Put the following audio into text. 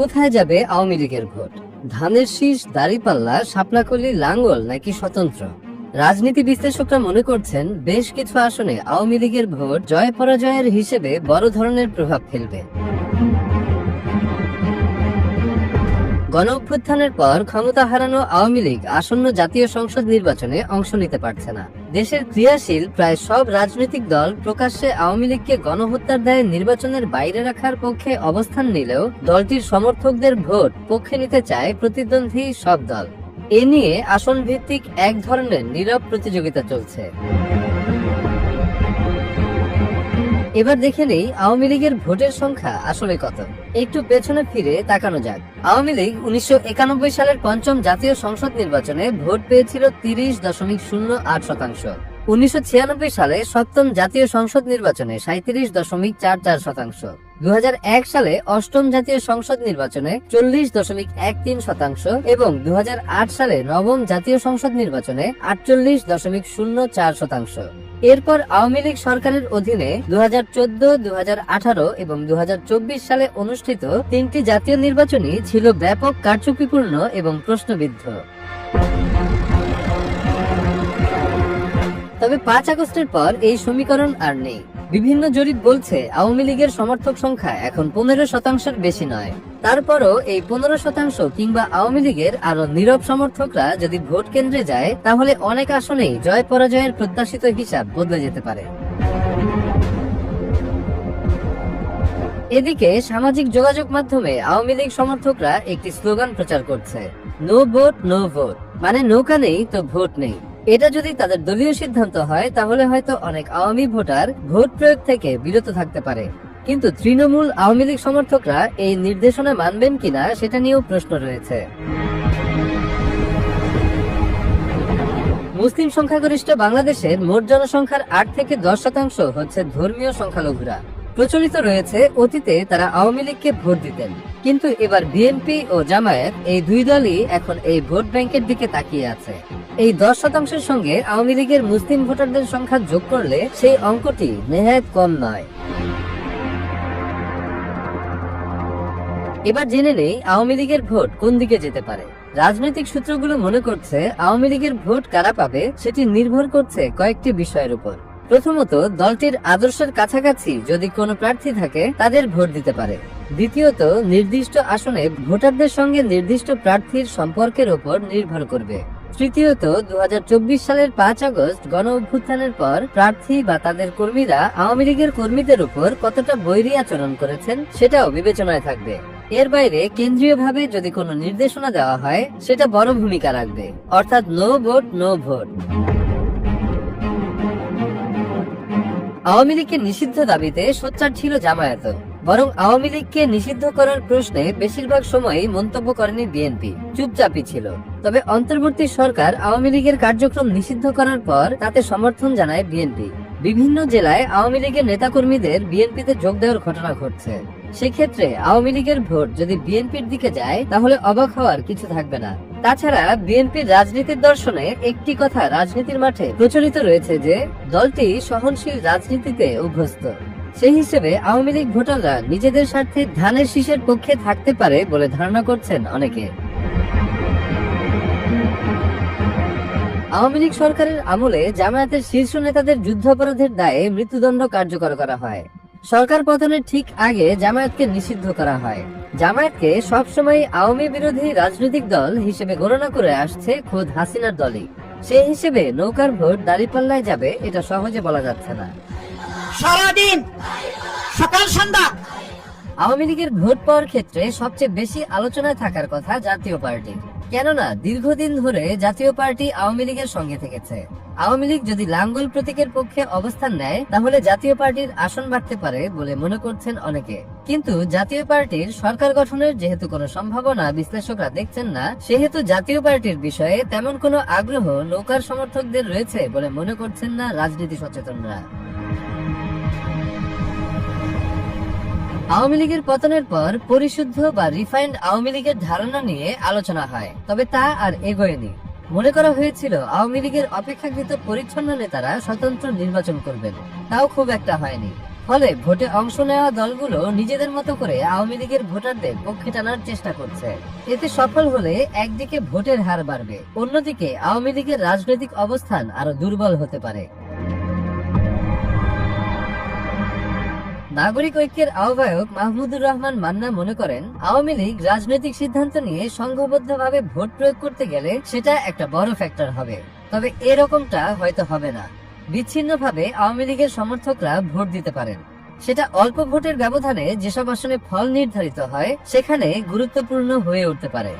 কোথায় যাবে আওয়ামী লীগের ভোট? ধানের শীষ, দাড়িপাল্লা সাপলাকলি লাঙ্গল নাকি স্বতন্ত্র? রাজনীতি বিশ্লেষকরা মনে করছেন বেশ কিছু আসনে আওয়ামী লীগের ভোট জয় পরাজয়ের হিসেবে বড় ধরনের প্রভাব ফেলবে। গণ অভ্যুত্থানের পর ক্ষমতা হারানো আওয়ামী লীগ আসন্ন জাতীয় সংসদ নির্বাচনে অংশ নিতে পারছে না। দেশের ক্রিয়াশীল প্রায় সব রাজনৈতিক দল প্রকাশ্যে আওয়ামী লীগকে গণহত্যার দায়ে নির্বাচনের বাইরে রাখার পক্ষে অবস্থান নিলেও দলটির সমর্থকদের ভোট পক্ষে নিতে চায় প্রতিদ্বন্দ্বী সব দল। এ নিয়ে আসন ভিত্তিক এক ধরনের নীরব প্রতিযোগিতা চলছে। এবার দেখে নেই আওয়ামী লীগের ভোটের সংখ্যা আসলে কত। একটু পেছনে ফিরে তাকানো যাক। আওয়ামী লীগ উনিশশো একানব্বই সালের পঞ্চম জাতীয় সংসদ নির্বাচনে ভোট পেয়েছিল তিরিশ দশমিক শূন্য আট শতাংশ। উনিশশো ছিয়ানব্বই সালে সপ্তম জাতীয় সংসদ নির্বাচনে সাঁত্রিশ দশমিক চার চার শতাংশ। দু হাজার এক সালে অষ্টম জাতীয় সংসদ নির্বাচনে চল্লিশ দশমিক এক তিন শতাংশ এবং দু হাজার আট সালে নবম জাতীয় সংসদ নির্বাচনে আটচল্লিশ দশমিক শূন্য চার শতাংশ। এরপর আওয়ামী লীগ সরকারের অধীনে দু হাজার চোদ্দ দু এবং দু হাজার চব্বিশ সালে অনুষ্ঠিত তিনটি জাতীয় নির্বাচনই ছিল ব্যাপক কারচুপিপূর্ণ এবং প্রশ্নবিদ্ধ। তবে পাঁচ আগস্টের পর এই সমীকরণ আর নেই। বিভিন্ন জরিপ বলছে আওয়ামী লীগের সমর্থক সংখ্যা এখন পনেরো শতাংশের বেশি নয়। তারপরও এই পনেরো শতাংশ কিংবা আওয়ামী লীগের আরও নীরব সমর্থকরা যদি ভোট কেন্দ্রে যায়, তাহলে অনেক আসনেই জয় পরাজয়ের প্রত্যাশিত হিসাব বদলে যেতে পারে। এদিকে সামাজিক যোগাযোগ মাধ্যমে আওয়ামী লীগ সমর্থকরা একটি স্লোগান প্রচার করছে, নো ভোট নো ভোট। মানে নৌকা নেই, তো ভোট নেই। এটা যদি তাদের দলীয় সিদ্ধান্ত হয়, তাহলে হয়তো অনেক আওয়ামী ভোটার ভোট প্রয়োগ থেকে বিরত থাকতে পারে। কিন্তু তৃণমূল আওয়ামী লীগ সমর্থকরা এই নির্দেশনা মানবেন কিনা, সেটা নিয়েও প্রশ্ন রয়েছে। মুসলিম সংখ্যাগরিষ্ঠ বাংলাদেশের মোট জনসংখ্যার আট থেকে দশ শতাংশ হচ্ছে ধর্মীয় সংখ্যালঘুরা। প্রচলিত রয়েছে, অতীতে তারা আওয়ামী লীগকে ভোট দিতেন। কিন্তু এবার বিএনপি ও জামায়াত এই দুই দলই এখন এই ভোট ব্যাংকের দিকে তাকিয়ে আছে। এই দশ শতাংশের সঙ্গে আওয়ামী লীগের মুসলিম ভোটারদের সংখ্যা যোগ করলে সেই অঙ্কটি নেহায়ত কম নয়। এবার জেনে নেই আওয়ামী লীগের ভোট কোন দিকে যেতে পারে। রাজনৈতিক সূত্রগুলো মনে করছে আওয়ামী লীগের ভোট কারা পাবে সেটি নির্ভর করছে কয়েকটি বিষয়ের উপর। প্রথমত, দলটির আদর্শের কাছাকাছি যদি কোনো প্রার্থী থাকে, তাদের ভোট দিতে পারে। দ্বিতীয়ত, নির্দিষ্ট আসনে ভোটারদের সঙ্গে নির্দিষ্ট প্রার্থীর সম্পর্কের উপর নির্ভর করবে। তৃতীয়ত দু হাজার চব্বিশ সালের পাঁচ আগস্ট গণ অভ্যুত্থানের পর প্রার্থী বা তাদের কর্মীরা আওয়ামী লীগের কর্মীদের উপর কতটা বৈরী আচরণ করেছেন সেটাও বিবেচনায় থাকবে। এর বাইরে কেন্দ্রীয়ভাবে যদি কোনো নির্দেশনা দেওয়া হয়, সেটা বড় ভূমিকা রাখবে। অর্থাৎ no vote no vote. Awami লীগকে নিষিদ্ধ দাবিতে সোচ্চার ছিল জামায়াত। বরং আওয়ামী লীগকে নিষিদ্ধ করার প্রশ্নে বেশিরভাগ সময়ই মন্তব্য করেনি বিএনপি। চুপচাপই ছিল। তবে অন্তর্বর্তী সরকার আওয়ামী লীগের কার্যক্রম নিষিদ্ধ করার পর তাতে সমর্থন জানায় বিএনপি। বিভিন্ন জেলায় আওয়ামী লীগের নেতাকর্মীদের বিএনপিতে যোগ দেওয়ার ঘটনা ঘটছে। সেক্ষেত্রে আওয়ামী লীগের ভোট যদি বিএনপির দিকে যায়, তাহলে অবাক হওয়ার কিছু থাকবে না। তাছাড়া বিএনপির রাজনীতির দর্শনে একটি কথা রাজনীতির মাঠে প্রচলিত রয়েছে যে, দলটি সহনশীল রাজনীতিতে অভ্যস্ত। সেই হিসেবে আওয়ামী লীগ ভোটাররা নিজেদের স্বার্থে ধানের শীষের পক্ষে থাকতে পারে বলে ধারণা করছেন অনেকে। আওয়ামী লীগ সরকারের আমলে জামায়াতের শীর্ষ নেতাদের যুদ্ধাপরাধের দায়ে মৃত্যুদণ্ড কার্যকর করা হয়। সরকার পতনের ঠিক আগে জামায়াতকে নিষিদ্ধ করা হয়। জামায়াতকে সবসময় আওয়ামী বিরোধী রাজনৈতিক দল হিসেবে গণনা করে আসছে খোদ হাসিনার দলই। সেই হিসেবে নৌকার ভোট দাঁড়িপাল্লায় যাবে, এটা সহজে বলা যাচ্ছে না। সারাদিন, সকাল, সন্ধ্যা। আওয়ামী লীগের ভোট পাওয়ার ক্ষেত্রে সবচেয়ে বেশি আলোচনায় থাকার কথা জাতীয় পার্টি। কেননা, দীর্ঘদিন ধরে জাতীয় পার্টি আওয়ামী লীগের সঙ্গে থেকেছে। আওয়ামী লীগ যদি লাঙ্গল প্রতীকের পক্ষে অবস্থান নেয়, তাহলে জাতীয় পার্টির আসন বাড়তে পারে বলে মনে করছেন অনেকে। কিন্তু জাতীয় পার্টির সরকার গঠনের যেহেতু কোনো সম্ভাবনা বিশ্লেষকরা দেখছেন না, সেহেতু জাতীয় পার্টির বিষয়ে তেমন কোনো আগ্রহ নৌকার সমর্থকদের রয়েছে বলে মনে করছেন না রাজনীতি সচেতনরা। আওয়ামী লীগের পতনের পর পরিশুদ্ধ বা রিফাইন্ড আওয়ামী লীগের ধারণা নিয়ে আলোচনা হয়, তবে তা আর এগোয়নি। মনে করা হয়েছিল, আওয়ামী লীগের অপেক্ষাকৃত পরিচ্ছন্ন নেতারা স্বতন্ত্র নির্বাচন করবেন। তাও খুব একটা হয়নি। ফলে ভোটে অংশ নেওয়া দলগুলো নিজেদের মতো করে আওয়ামী লীগের ভোটারদের পক্ষে টানার চেষ্টা করছে। এতে সফল হলে একদিকে ভোটের হার বাড়বে, অন্যদিকে আওয়ামী লীগের রাজনৈতিক অবস্থান আরও দুর্বল হতে পারে। নাগরিক ঐক্যের আহ্বায়ক মাহমুদুর রহমান মান্না মনে করেন, আওয়ামী লীগ রাজনৈতিক সিদ্ধান্ত নিয়ে সংঘবদ্ধভাবে ভোট প্রয়োগ করতে গেলে সেটা একটা বড় ফ্যাক্টর হবে। তবে এরকমটা হয়তো হবে না। বিচ্ছিন্নভাবে আওয়ামী লীগের সমর্থকরা ভোট দিতে পারেন। সেটা অল্প ভোটের ব্যবধানে যেসব আসনে ফল নির্ধারিত হয়, সেখানে গুরুত্বপূর্ণ হয়ে উঠতে পারে।